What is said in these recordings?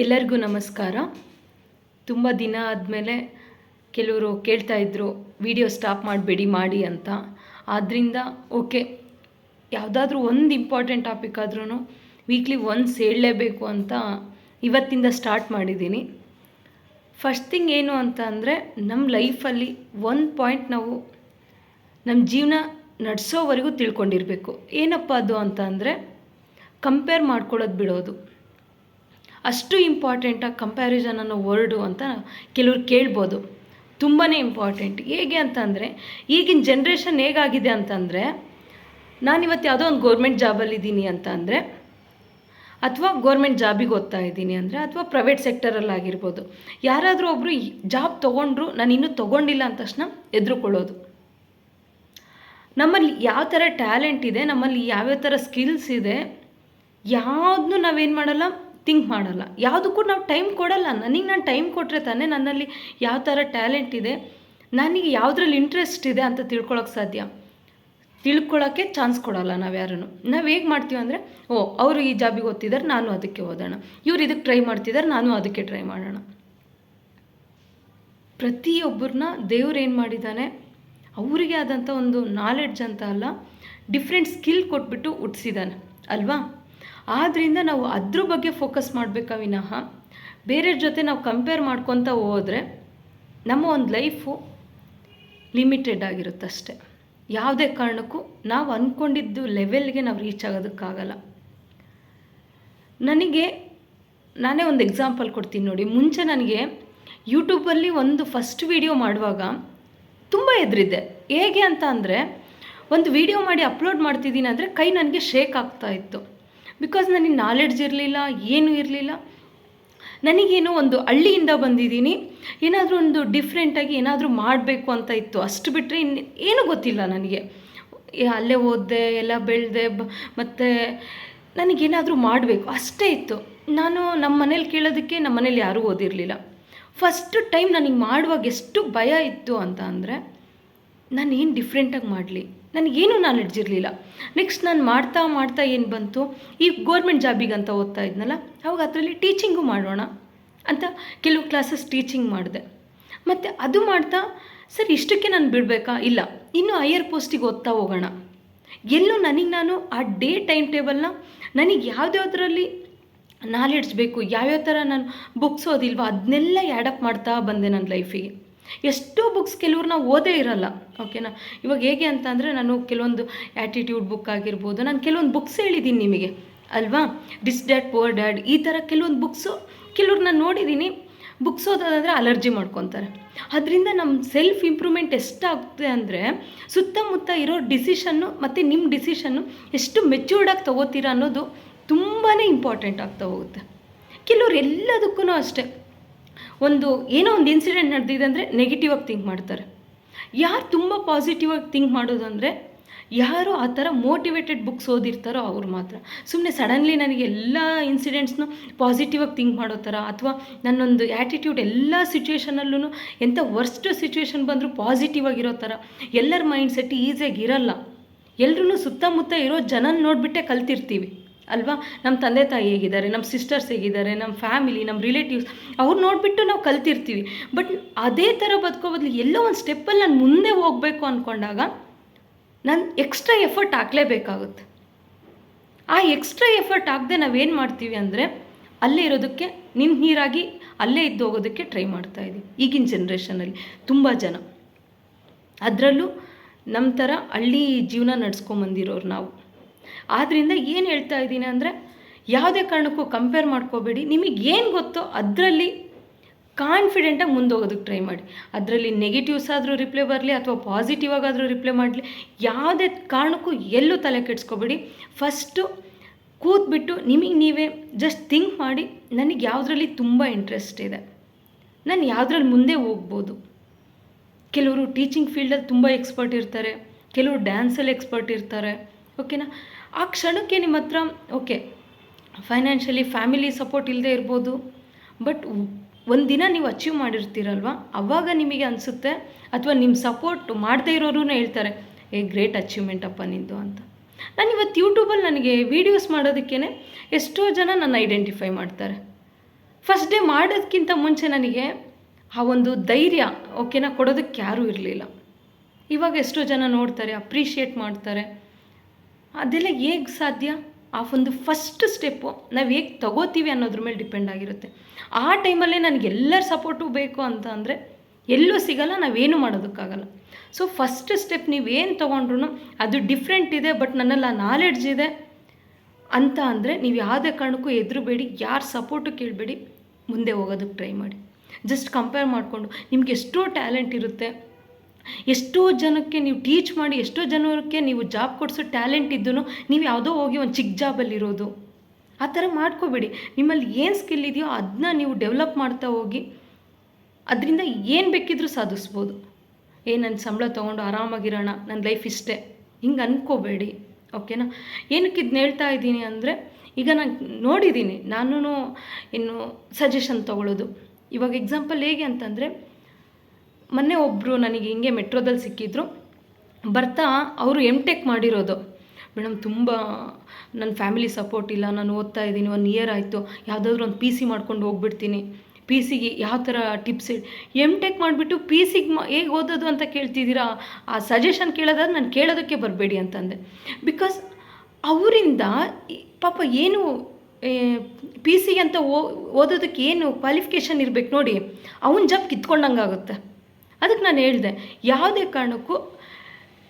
ಎಲ್ಲರಿಗೂ ನಮಸ್ಕಾರ. ತುಂಬ ದಿನ ಆದಮೇಲೆ ಕೆಲವರು ಕೇಳ್ತಾ ಇದ್ರು, ವಿಡಿಯೋ ಸ್ಟಾಪ್ ಮಾಡಬೇಡಿ, ಮಾಡಿ ಅಂತ. ಆದ್ದರಿಂದ ಓಕೆ, ಯಾವುದಾದ್ರೂ ಒಂದು ಇಂಪಾರ್ಟೆಂಟ್ ಟಾಪಿಕ್ ಆದ್ರೂ ವೀಕ್ಲಿ ಒನ್ಸ್ ಹೇಳಲೇಬೇಕು ಅಂತ ಇವತ್ತಿಂದ ಸ್ಟಾರ್ಟ್ ಮಾಡಿದ್ದೀನಿ. ಫಸ್ಟ್ ಥಿಂಗ್ ಏನು ಅಂತ ಅಂದರೆ ನಮ್ಮ ಲೈಫಲ್ಲಿ ಒಂದು ಪಾಯಿಂಟ್ ನಾವು ನಮ್ಮ ಜೀವನ ನಡೆಸೋವರೆಗೂ ತಿಳ್ಕೊಂಡಿರಬೇಕು. ಏನಪ್ಪ ಅದು ಅಂತ ಅಂದರೆ, ಕಂಪೇರ್ ಮಾಡ್ಕೊಳ್ಳೋದು ಬಿಡೋದು. ಅಷ್ಟು ಇಂಪಾರ್ಟೆಂಟಾಗಿ ಕಂಪ್ಯಾರಿಸನ್ ಅನ್ನೋ ವರ್ಡು ಅಂತ ಕೆಲವ್ರು ಕೇಳ್ಬೋದು. ತುಂಬಾ ಇಂಪಾರ್ಟೆಂಟ್ ಹೇಗೆ ಅಂತಂದರೆ, ಈಗಿನ ಜನ್ರೇಷನ್ ಹೇಗಾಗಿದೆ ಅಂತಂದರೆ, ನಾನಿವತ್ತು ಯಾವುದೋ ಒಂದು ಗೌರ್ಮೆಂಟ್ ಜಾಬಲ್ಲಿದ್ದೀನಿ ಅಂತ ಅಂದರೆ ಅಥವಾ ಗೌರ್ಮೆಂಟ್ ಜಾಬಿಗೆ ಓದ್ತಾ ಇದ್ದೀನಿ ಅಂದರೆ, ಅಥವಾ ಪ್ರೈವೇಟ್ ಸೆಕ್ಟರಲ್ಲಾಗಿರ್ಬೋದು ಯಾರಾದರೂ ಒಬ್ಬರು ಜಾಬ್ ತೊಗೊಂಡ್ರು, ನಾನು ಇನ್ನೂ ತೊಗೊಂಡಿಲ್ಲ ಅಂದ ತಕ್ಷಣ ಎದುರುಕೊಳ್ಳೋದು. ನಮ್ಮಲ್ಲಿ ಯಾವ ಥರ ಟ್ಯಾಲೆಂಟ್ ಇದೆ, ನಮ್ಮಲ್ಲಿ ಯಾವ್ಯಾವ ಥರ ಸ್ಕಿಲ್ಸ್ ಇದೆ ಯಾವುದನ್ನು ನಾವೇನು ಮಾಡಲ್ಲ? ಥಿಂಕ್ ಮಾಡಲ್ಲ. ಯಾವುದಕ್ಕೂ ನಾವು ಟೈಮ್ ಕೊಡಲ್ಲ. ನನಗೆ ನಾನು ಟೈಮ್ ಕೊಟ್ಟರೆ ತಾನೇ ನನ್ನಲ್ಲಿ ಯಾವ ಥರ ಟ್ಯಾಲೆಂಟ್ ಇದೆ, ನನಗೆ ಯಾವುದ್ರಲ್ಲಿ ಇಂಟ್ರೆಸ್ಟ್ ಇದೆ ಅಂತ ತಿಳ್ಕೊಳ್ಳೋಕೆ ಸಾಧ್ಯ. ತಿಳ್ಕೊಳ್ಳೋಕ್ಕೆ ಚಾನ್ಸ್ ಕೊಡೋಲ್ಲ ನಾವು ಯಾರನ್ನು ನಾವು ಹೇಗೆ ಮಾಡ್ತೀವಿ ಅಂದರೆ, ಓ, ಅವರು ಈ ಜಾಬಿಗೆ ಓದ್ತಿದ್ದಾರೆ ನಾನು ಅದಕ್ಕೆ ಓದೋಣ. ಇವ್ರು ಇದಕ್ಕೆ ಟ್ರೈ ಮಾಡ್ತಿದ್ದಾರೆ ನಾನು ಅದಕ್ಕೆ ಟ್ರೈ ಮಾಡೋಣ. ಪ್ರತಿಯೊಬ್ಬರನ್ನ ದೇವ್ರು ಏನು ಮಾಡಿದ್ದಾನೆ ಅವರಿಗೆ ಆದಂಥ ಒಂದು ನಾಲೆಡ್ಜ್ ಅಂತ ಅಲ್ಲ ಡಿಫ್ರೆಂಟ್ ಸ್ಕಿಲ್ ಕೊಟ್ಬಿಟ್ಟು ಹುಟ್ಟಿಸಿದ್ದಾನೆ ಅಲ್ವಾ? ಆದ್ದರಿಂದ ನಾವು ಅದ್ರ ಬಗ್ಗೆ ಫೋಕಸ್ ಮಾಡಬೇಕಾ ವಿನಃ ಬೇರೆಯವ್ರ ಜೊತೆ ನಾವು ಕಂಪೇರ್ ಮಾಡ್ಕೊತ ಹೋದರೆ ನಮ್ಮ ಒಂದು ಲೈಫು ಲಿಮಿಟೆಡ್ ಆಗಿರುತ್ತಷ್ಟೆ. ಯಾವುದೇ ಕಾರಣಕ್ಕೂ ನಾವು ಅಂದ್ಕೊಂಡಿದ್ದು ಲೆವೆಲ್ಗೆ ನಾವು ರೀಚ್ ಆಗೋದಕ್ಕಾಗಲ್ಲ. ನನಗೆ, ನಾನೇ ಒಂದು ಎಕ್ಸಾಂಪಲ್ ಕೊಡ್ತೀನಿ ನೋಡಿ. ಮುಂಚೆ ನನಗೆ ಯೂಟ್ಯೂಬಲ್ಲಿ ಒಂದು ಫಸ್ಟ್ ವಿಡಿಯೋ ಮಾಡುವಾಗ ತುಂಬ ಎದುರಿದ್ದೆ ಹೇಗೆ ಅಂತ ಅಂದರೆ, ಒಂದು ವಿಡಿಯೋ ಮಾಡಿ ಅಪ್ಲೋಡ್ ಮಾಡ್ತಿದ್ದೀನಿ ಅಂದರೆ ಕೈ ನನಗೆ ಶೇಕ್ ಆಗ್ತಾ ಇತ್ತು. ಬಿಕಾಸ್ ನನಗೆ ನಾಲೆಡ್ಜ್ ಇರಲಿಲ್ಲ, ಏನೂ ಇರಲಿಲ್ಲ. ನನಗೇನೋ ಒಂದು ಹಳ್ಳಿಯಿಂದ ಬಂದಿದ್ದೀನಿ. ಏನಾದರೂ ಒಂದು ಡಿಫ್ರೆಂಟಾಗಿ ಏನಾದರೂ ಮಾಡಬೇಕು ಅಂತ ಇತ್ತು. ಅಷ್ಟು ಬಿಟ್ಟರೆ ಇನ್ನು ಏನೂ ಗೊತ್ತಿಲ್ಲ ನನಗೆ. ಅಲ್ಲೇ ಓದಿದೆ, ಎಲ್ಲ ಬೆಳೆದೆ, ಬ, ಮತ್ತು ನನಗೇನಾದರೂ ಮಾಡಬೇಕು. ಅಷ್ಟೇ ಇತ್ತು. ನಾನು ನಮ್ಮ ಮನೇಲಿ ಕೇಳೋದಕ್ಕೆ ನಮ್ಮ ಮನೇಲಿ ಯಾರೂ ಓದಿರಲಿಲ್ಲ. ಫಸ್ಟ್ ಟೈಮ್ ನನಗೆ ಮಾಡುವಾಗ ಎಷ್ಟು ಭಯ ಇತ್ತು ಅಂತ ಅಂದರೆ ನಾನು ಏನು ಡಿಫ್ರೆಂಟಾಗಿ ಮಾಡಲಿ? ನನಗೇನು ನಾಲೆಡ್ಜ್ ಇರಲಿಲ್ಲ ನೆಕ್ಸ್ಟ್ ನಾನು ಮಾಡ್ತಾ ಮಾಡ್ತಾ ಏನು ಬಂತು? ಈ ಗೋರ್ಮೆಂಟ್ ಜಾಬಿಗೆ ಅಂತ ಓದ್ತಾ ಇದ್ನಲ್ಲ, ಅವಾಗ ಅದರಲ್ಲಿ ಟೀಚಿಂಗು ಮಾಡೋಣ ಅಂತ ಕೆಲವು ಕ್ಲಾಸಸ್ ಟೀಚಿಂಗ್ ಮಾಡಿದೆ. ಮತ್ತು ಅದು ಮಾಡ್ತಾ, ಸರ್ ಇಷ್ಟಕ್ಕೆ ನಾನು ಬಿಡಬೇಕಾ? ಇಲ್ಲ, ಇನ್ನೂ ಹೈಯರ್ ಪೋಸ್ಟಿಗೆ ಓದ್ತಾ ಹೋಗೋಣ. ಎಲ್ಲೂ ನನಗೆ ನಾನು ಆ ಡೇ ಟೈಮ್ ಟೇಬಲ್ನ ನನಗೆ ಯಾವುದ್ಯಾವುದರಲ್ಲಿ ನಾಲೆಡ್ಜ್ ಬೇಕು, ಯಾವ್ಯಾವ ಥರ ನಾನು ಬುಕ್ಸ್ ಓದಿಲ್ವ ಅದನ್ನೆಲ್ಲ ಆ್ಯಡಪ್ ಮಾಡ್ತಾ ಬಂದೆ ನನ್ನ ಲೈಫಿಗೆ ಎಷ್ಟೋ ಬುಕ್ಸ್ ಕೆಲವ್ರು ಓದೇ ಇರಲ್ಲ ಓಕೆನಾ ಇವಾಗ ಹೇಗೆ ಅಂತ ಅಂದರೆ ನಾನು ಕೆಲವೊಂದು ಆ್ಯಟಿಟ್ಯೂಡ್ ಬುಕ್ ಆಗಿರ್ಬೋದು, ನಾನು ಕೆಲವೊಂದು ಬುಕ್ಸ್ ಹೇಳಿದ್ದೀನಿ ನಿಮಗೆ, ಅಲ್ವಾ? ಡಿಸ್ ಡ್ಯಾಡ್ ಪೋರ್ ಡ್ಯಾಡ್ ಈ ಥರ ಕೆಲವೊಂದು ಬುಕ್ಸು ಕೆಲವ್ರು ನಾನು ನೋಡಿದ್ದೀನಿ ಬುಕ್ಸ್ ಓದೋದಂದರೆ ಅಲರ್ಜಿ ಮಾಡ್ಕೊತಾರೆ. ಅದರಿಂದ ನಮ್ಮ ಸೆಲ್ಫ್ ಇಂಪ್ರೂವ್ಮೆಂಟ್ ಎಷ್ಟಾಗುತ್ತೆ ಅಂದರೆ ಸುತ್ತಮುತ್ತ ಇರೋ ಡಿಸಿಷನ್ನು ಮತ್ತು ನಿಮ್ಮ ಡಿಸಿಷನ್ನು ಎಷ್ಟು ಮೆಚ್ಯೂರ್ಡಾಗಿ ತೊಗೋತೀರಾ ಅನ್ನೋದು ತುಂಬಾ ಇಂಪಾರ್ಟೆಂಟ್ ಆಗ್ತಾ ಹೋಗುತ್ತೆ ಕೆಲವ್ರು ಎಲ್ಲದಕ್ಕೂ ಅಷ್ಟೇ. ಒಂದು ಏನೋ ಒಂದು ಇನ್ಸಿಡೆಂಟ್ ನಡೆದಿದೆ ಅಂದರೆ ನೆಗೆಟಿವ್ ಆಗಿ ಥಿಂಕ್ ಮಾಡ್ತಾರೆ. ಯಾರು ತುಂಬ ಪಾಸಿಟಿವ್ ಆಗಿ ಥಿಂಕ್ ಮಾಡೋದು ಅಂದರೆ ಯಾರು ಆ ಥರ ಮೋಟಿವೇಟೆಡ್ ಬುಕ್ಸ್ ಓದಿರ್ತಾರೋ ಅವ್ರು ಮಾತ್ರ. ಸುಮ್ಮನೆ ಸಡನ್ಲಿ ನನಗೆ ಎಲ್ಲ ಇನ್ಸಿಡೆಂಟ್ಸ್ನು ಪಾಸಿಟಿವ್ ಆಗಿ ಥಿಂಕ್ ಮಾಡೋ ಥರ ಅಥವಾ ನನ್ನೊಂದು ಆ್ಯಟಿಟ್ಯೂಡ್ ಎಲ್ಲ ಸಿಚುವೇಷನಲ್ಲೂ ಎಂಥ ವರ್ಸ್ಟ್ ಸಿಚುವೇಶನ್ ಬಂದರೂ ಪಾಸಿಟಿವ್ ಆಗಿರೋ ಥರ ಎಲ್ಲರ ಮೈಂಡ್ ಸೆಟ್ ಈಸಿಯಾಗಿ ಇರಲ್ಲ. ಎಲ್ಲರೂ ಸುತ್ತಮುತ್ತ ಇರೋ ಜನನ ನೋಡಿಬಿಟ್ಟೆ ಕಲ್ತಿರ್ತೀವಿ. ಅಲ್ವಾ? ನಮ್ಮ ತಂದೆ ತಾಯಿ ಹೇಗಿದ್ದಾರೆ ನಮ್ಮ ಸಿಸ್ಟರ್ಸ್ ಹೇಗಿದ್ದಾರೆ ನಮ್ಮ ಫ್ಯಾಮಿಲಿ ನಮ್ಮ ರಿಲೇಟಿವ್ಸ್ ಅವ್ರು ನೋಡಿಬಿಟ್ಟು ನಾವು ಕಲ್ತಿರ್ತೀವಿ. ಬಟ್ ಅದೇ ಥರ ಬದುಕೋ ಬದಲು ಎಲ್ಲೋ ಒಂದು ಸ್ಟೆಪ್ಪಲ್ಲಿ ನಾನು ಮುಂದೆ ಹೋಗಬೇಕು ಅಂದ್ಕೊಂಡಾಗ ನಾನು ಎಕ್ಸ್ಟ್ರಾ ಎಫರ್ಟ್ ಹಾಕಲೇಬೇಕಾಗುತ್ತೆ. ಆ ಎಕ್ಸ್ಟ್ರಾ ಎಫರ್ಟ್ ಹಾಕದೆ ನಾವೇನು ಮಾಡ್ತೀವಿ ಅಂದರೆ ಅಲ್ಲೇ ಇರೋದಕ್ಕೆ ನಿನ್ನ ನೀರಾಗಿ ಅಲ್ಲೇ ಇದ್ದು ಹೋಗೋದಕ್ಕೆ ಟ್ರೈ ಮಾಡ್ತಾ ಇದ್ದೀವಿ ಈಗಿನ ಜನ್ರೇಷನಲ್ಲಿ ತುಂಬ ಜನ. ಅದರಲ್ಲೂ ನಮ್ಮ ಥರ ಹಳ್ಳಿ ಜೀವನ ನಡ್ಸ್ಕೊಂಬಂದಿರೋರು ನಾವು. ಆದ್ದರಿಂದ ಏನು ಹೇಳ್ತಾ ಇದ್ದೀನಿ ಅಂದರೆ ಯಾವುದೇ ಕಾರಣಕ್ಕೂ ಕಂಪೇರ್ ಮಾಡ್ಕೋಬೇಡಿ. ನಿಮಗೆ ಏನು ಗೊತ್ತೋ ಅದರಲ್ಲಿ ಕಾನ್ಫಿಡೆಂಟಾಗಿ ಮುಂದೋಗೋದಕ್ಕೆ ಟ್ರೈ ಮಾಡಿ. ಅದರಲ್ಲಿ ನೆಗೆಟಿವ್ಸ್ ಆದರೂ ರಿಪ್ಲೈ ಬರಲಿ ಅಥವಾ ಪಾಸಿಟಿವ್ ಆಗಾದರೂ ರಿಪ್ಲೈ ಮಾಡಲಿ. ಯಾವುದೇ ಕಾರಣಕ್ಕೂ ಎಲ್ಲೂ ತಲೆ ಕೆಡಿಸ್ಕೋಬೇಡಿ. ಫಸ್ಟು ಕೂತ್ಬಿಟ್ಟು ನಿಮಗೆ ನೀವೇ ಜಸ್ಟ್ ಥಿಂಕ್ ಮಾಡಿ, ನನಗೆ ಯಾವುದರಲ್ಲಿ ತುಂಬ ಇಂಟ್ರೆಸ್ಟ್ ಇದೆ. ನಾನು ಯಾವುದ್ರಲ್ಲಿ ಮುಂದೆ ಹೋಗ್ಬೋದು. ಕೆಲವರು ಟೀಚಿಂಗ್ ಫೀಲ್ಡಲ್ಲಿ ತುಂಬ ಎಕ್ಸ್ಪರ್ಟ್ ಇರ್ತಾರೆ. ಕೆಲವರು ಡ್ಯಾನ್ಸಲ್ಲಿ ಎಕ್ಸ್ಪರ್ಟ್ ಇರ್ತಾರೆ. ಓಕೆನಾ? ಆ ಕ್ಷಣಕ್ಕೆ ನಿಮ್ಮ ಹತ್ರ, ಓಕೆ ಫೈನಾನ್ಷಿಯಲಿ ಫ್ಯಾಮಿಲಿ ಸಪೋರ್ಟ್ ಇಲ್ಲದೆ ಇರ್ಬೋದು ಬಟ್ ಒಂದು ದಿನ ನೀವು ಅಚೀವ್ ಮಾಡಿರ್ತೀರಲ್ವ? ಅವಾಗ ನಿಮಗೆ ಅನಿಸುತ್ತೆ, ಅಥವಾ ನಿಮ್ಮ ಸಪೋರ್ಟ್ ಮಾಡದೇ ಇರೋರು ಹೇಳ್ತಾರೆ, ಏ ಗ್ರೇಟ್ ಅಚೀವ್ಮೆಂಟ್ ಅಪ್ಪ ನಿಂದು ಅಂತ. ನಾನು ಇವತ್ತು ಯೂಟ್ಯೂಬಲ್ಲಿ ನನಗೆ ವೀಡಿಯೋಸ್ ಮಾಡೋದಕ್ಕೇ ಎಷ್ಟೋ ಜನ ನನ್ನ ಐಡೆಂಟಿಫೈ ಮಾಡ್ತಾರೆ. ಫಸ್ಟ್ ಡೇ ಮಾಡೋದಕ್ಕಿಂತ ಮುಂಚೆ ನನಗೆ ಆ ಒಂದು ಧೈರ್ಯ, ಓಕೆನಾ, ಕೊಡೋದಕ್ಕೆ ಯಾರೂ ಇರಲಿಲ್ಲ. ಇವಾಗ ಎಷ್ಟೋ ಜನ ನೋಡ್ತಾರೆ ಅಪ್ರಿಷಿಯೇಟ್ ಮಾಡ್ತಾರೆ ಅದೆಲ್ಲ ಹೇಗೆ ಸಾಧ್ಯ? ಆ ಒಂದು ಫಸ್ಟ್ ಸ್ಟೆಪ್ಪು ನಾವು ಹೇಗೆ ತಗೋತೀವಿ ಅನ್ನೋದ್ರ ಮೇಲೆ ಡಿಪೆಂಡ್ ಆಗಿರುತ್ತೆ. ಆ ಟೈಮಲ್ಲೇ ನನಗೆ ಎಲ್ಲರ ಸಪೋರ್ಟು ಬೇಕು ಅಂತ ಅಂದರೆ ಎಲ್ಲೂ ಸಿಗಲ್ಲ ನಾವೇನು ಮಾಡೋದಕ್ಕಾಗಲ್ಲ. ಸೊ ಫಸ್ಟ್ ಸ್ಟೆಪ್ ನೀವೇನು ತೊಗೊಂಡ್ರು ಅದು ಡಿಫ್ರೆಂಟ್ ಇದೆ ಬಟ್ ನನ್ನಲ್ಲಿ ಆ ನಾಲೆಡ್ಜ್ ಇದೆ ಅಂತ ಅಂದರೆ ನೀವು ಯಾವುದೇ ಕಾರಣಕ್ಕೂ ಎದುರುಬೇಡಿ ಯಾರ ಸಪೋರ್ಟು ಕೇಳಬೇಡಿ, ಮುಂದೆ ಹೋಗೋದಕ್ಕೆ ಟ್ರೈ ಮಾಡಿ. ಜಸ್ಟ್ ಕಂಪೇರ್ ಮಾಡಿಕೊಂಡು ನಿಮ್ಗೆ ಎಷ್ಟೋ ಟ್ಯಾಲೆಂಟ್ ಇರುತ್ತೆ. ಎಷ್ಟೋ ಜನಕ್ಕೆ ನೀವು ಟೀಚ್ ಮಾಡಿ, ಎಷ್ಟೋ ಜನಕ್ಕೆ ನೀವು ಜಾಬ್ ಕೊಡಿಸೋ ಟ್ಯಾಲೆಂಟ್ ಇದ್ದೂ ನೀವು ಯಾವುದೋ ಹೋಗಿ ಒಂದು ಚಿಕ್ಕ ಜಾಬಲ್ಲಿರೋದು ಆ ಥರ ಮಾಡ್ಕೋಬೇಡಿ. ನಿಮ್ಮಲ್ಲಿ ಏನು ಸ್ಕಿಲ್ ಇದೆಯೋ ಅದನ್ನ ನೀವು ಡೆವಲಪ್ ಮಾಡ್ತಾ ಹೋಗಿ, ಅದರಿಂದ ಏನು ಬೇಕಿದ್ರೂ ಸಾಧಿಸ್ಬೋದು. ಏ ನನ್ನ ಸಂಬಳ ತೊಗೊಂಡು ಆರಾಮಾಗಿರೋಣ ನನ್ನ ಲೈಫ್ ಇಷ್ಟೇ. ಹಿಂಗೆ ಅನ್ಕೋಬೇಡಿ. ಓಕೆನಾ ಏನಕ್ಕೆ ಇದನ್ನ ಹೇಳ್ತಾ ಇದ್ದೀನಿ ಅಂದರೆ, ಈಗ ನಾನು ನೋಡಿದ್ದೀನಿ ನಾನು ಇನ್ನು ಸಜೆಷನ್ ತೊಗೊಳ್ಳೋದು ಇವಾಗ ಎಕ್ಸಾಂಪಲ್ ಹೇಗೆ ಅಂತಂದರೆ ಮೊನ್ನೆ ಒಬ್ಬರು ನನಗೆ ಹಿಂಗೆ ಮೆಟ್ರೋದಲ್ಲಿ ಸಿಕ್ಕಿದ್ರು. ಬರ್ತಾ ಅವರು ಎಂ ಟೆಕ್ ಮಾಡಿರೋದು. ಮೇಡಮ್, ತುಂಬ ನನ್ನ ಫ್ಯಾಮಿಲಿ ಸಪೋರ್ಟ್ ಇಲ್ಲ, ನಾನು ಓದ್ತಾ ಇದ್ದೀನಿ, ಒನ್ ಇಯರ್ ಆಯಿತು. ಯಾವುದಾದ್ರೂ ಒಂದು ಪಿ ಸಿ ಮಾಡ್ಕೊಂಡು ಹೋಗ್ಬಿಡ್ತೀನಿ. ಪಿ ಸಿಗೆ ಯಾವ ಥರ ಟಿಪ್ಸ್ ಎಂ ಟೆಕ್ ಮಾಡಿಬಿಟ್ಟು ಪಿ ಸಿಗೆ ಮ, ಹೇಗೆ ಓದೋದು ಅಂತ ಕೇಳ್ತಿದ್ದೀರಾ? ಆ ಸಜೆಷನ್ ಕೇಳೋದಾದ್ರೆ ನಾನು ಕೇಳೋದಕ್ಕೆ ಬರಬೇಡಿ ಅಂತಂದೆ. ಬಿಕಾಸ್ ಅವರಿಂದ ಪಾಪ ಏನು ಪಿ ಸಿಗೆ ಅಂತ ಓ, ಓದೋದಕ್ಕೆ ಏನು ಕ್ವಾಲಿಫಿಕೇಷನ್ ಇರಬೇಕು ನೋಡಿ. ಅವನ ಜಾಬ್ ಕಿತ್ಕೊಂಡಂಗೆ ಆಗುತ್ತೆ ಅದಕ್ಕೆ ನಾನು ಹೇಳಿದೆ, ಯಾವುದೇ ಕಾರಣಕ್ಕೂ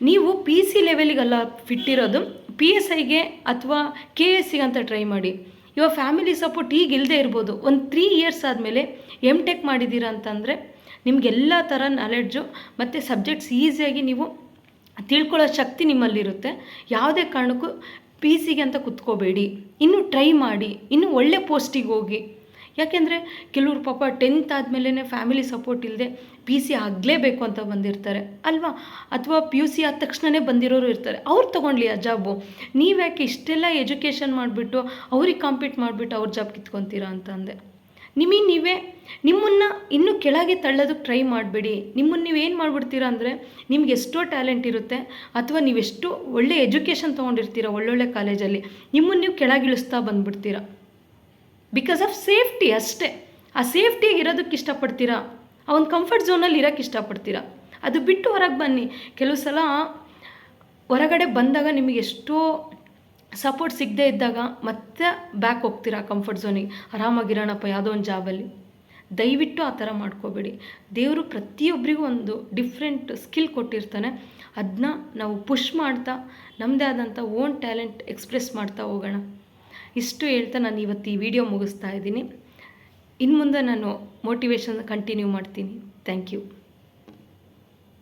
ನೀವು ಪಿ ಸಿ ಲೆವೆಲಿಗೆಲ್ಲ ಫಿಟ್ ಇರೋದು ಪಿ ಎಸ್ ಐಗೆ ಅಥವಾ ಕೆ ಎಸ್ ಸಿಗೆ ಅಂತ ಟ್ರೈ ಮಾಡಿ. ಇವಾಗ ಫ್ಯಾಮಿಲಿ ಸಪೋರ್ಟ್ ಈಗ ಇಲ್ಲದೆ ಇರ್ಬೋದು. ಒಂದು ತ್ರೀ ಇಯರ್ಸ್ ಆದಮೇಲೆ ಎಂ ಟೆಕ್ ಮಾಡಿದ್ದೀರ ಅಂತಂದರೆ ನಿಮಗೆಲ್ಲ ಥರ ನಾಲೆಡ್ಜು ಮತ್ತು ಸಬ್ಜೆಕ್ಟ್ಸ್ ಈಸಿಯಾಗಿ ನೀವು ತಿಳ್ಕೊಳ್ಳೋ ಶಕ್ತಿ ನಿಮ್ಮಲ್ಲಿರುತ್ತೆ. ಯಾವುದೇ ಕಾರಣಕ್ಕೂ ಪಿ ಸಿಗೆ ಅಂತ ಕುತ್ಕೋಬೇಡಿ. ಇನ್ನೂ ಟ್ರೈ ಮಾಡಿ. ಇನ್ನೂ ಒಳ್ಳೆ ಪೋಸ್ಟಿಗೆ ಹೋಗಿ. ಯಾಕೆಂದರೆ ಕೆಲವ್ರು ಪಾಪ ಟೆಂತ್ ಆದಮೇಲೆ ಫ್ಯಾಮಿಲಿ ಸಪೋರ್ಟ್ ಇಲ್ಲದೆ ಪಿ ಸಿ ಆಗಲೇಬೇಕು ಅಂತ ಬಂದಿರ್ತಾರೆ, ಅಲ್ವಾ? ಅಥವಾ ಪಿ ಯು ಸಿ ಆದ ತಕ್ಷಣವೇ ಬಂದಿರೋರು ಇರ್ತಾರೆ. ಅವ್ರು ತೊಗೊಂಡ್ಲಿ ಆ ಜಾಬು ನೀವ್ಯಾಕೆ ಇಷ್ಟೆಲ್ಲ ಎಜುಕೇಷನ್ ಮಾಡಿಬಿಟ್ಟು ಅವ್ರಿಗೆ ಕಾಂಪೀಟ್ ಮಾಡಿಬಿಟ್ಟು ಅವ್ರ ಜಾಬ್ ಕಿತ್ಕೊತೀರಾ ಅಂತ ಅಂದೆ. ನಿಮಗೆ ನೀವೇ, ನಿಮ್ಮನ್ನು ಇನ್ನೂ ಕೆಳಗೆ ತಳ್ಳೋದಕ್ಕೆ ಟ್ರೈ ಮಾಡಬೇಡಿ. ನಿಮ್ಮನ್ನು ನೀವು ಏನು ಮಾಡಿಬಿಡ್ತೀರಾ ಅಂದರೆ ನಿಮ್ಗೆ ಎಷ್ಟೋ ಟ್ಯಾಲೆಂಟ್ ಇರುತ್ತೆ, ಅಥವಾ ನೀವೆಷ್ಟು ಒಳ್ಳೆ ಎಜುಕೇಷನ್ ತೊಗೊಂಡಿರ್ತೀರ ಒಳ್ಳೊಳ್ಳೆ ಕಾಲೇಜಲ್ಲಿ ನಿಮ್ಮನ್ನು ನೀವು ಕೆಳಗಿಳಿಸ್ತಾ ಬಂದುಬಿಡ್ತೀರಾ. ಬಿಕಾಸ್ ಆಫ್ ಸೇಫ್ಟಿ ಅಷ್ಟೇ. ಆ ಸೇಫ್ಟಿಯಾಗಿ ಇರೋದಕ್ಕೆ ಇಷ್ಟಪಡ್ತೀರಾ? ಆ ಒಂದು ಕಂಫರ್ಟ್ ಝೋನಲ್ಲಿ ಇರೋಕ್ಕೆ ಇಷ್ಟಪಡ್ತೀರಾ? ಅದು ಬಿಟ್ಟು ಹೊರಗೆ ಬನ್ನಿ. ಕೆಲವು ಸಲ ಹೊರಗಡೆ ಬಂದಾಗ ನಿಮಗೆ ಎಷ್ಟೋ ಸಪೋರ್ಟ್ ಸಿಗದೇ ಇದ್ದಾಗ ಮತ್ತೆ ಬ್ಯಾಕ್ ಹೋಗ್ತೀರಾ ಕಂಫರ್ಟ್ ಝೋನಿಗೆ ಆರಾಮಾಗಿರೋಣಪ್ಪ ಯಾವುದೋ ಒಂದು ಜಾಬಲ್ಲಿ ದಯವಿಟ್ಟು ಆ ಥರ ಮಾಡ್ಕೋಬೇಡಿ. ದೇವರು ಪ್ರತಿಯೊಬ್ಬರಿಗೂ ಒಂದು ಡಿಫ್ರೆಂಟ್ ಸ್ಕಿಲ್ ಕೊಟ್ಟಿರ್ತಾನೆ. ಅದನ್ನ ನಾವು ಪುಷ್ ಮಾಡ್ತಾ ನಮ್ಮದೇ ಆದಂಥ ಓನ್ ಟ್ಯಾಲೆಂಟ್ ಎಕ್ಸ್ಪ್ರೆಸ್ ಮಾಡ್ತಾ ಹೋಗೋಣ. ಇಷ್ಟು ಹೇಳ್ತಾ ನಾನು ಇವತ್ತು ಈ ವಿಡಿಯೋ ಮುಗಿಸ್ತಾ ಇದ್ದೀನಿ. ಇನ್ನು ಮುಂದೆ ನಾನು ಮೋಟಿವೇಶನ್ ಕಂಟಿನ್ಯೂ ಮಾಡ್ತೀನಿ. Thank you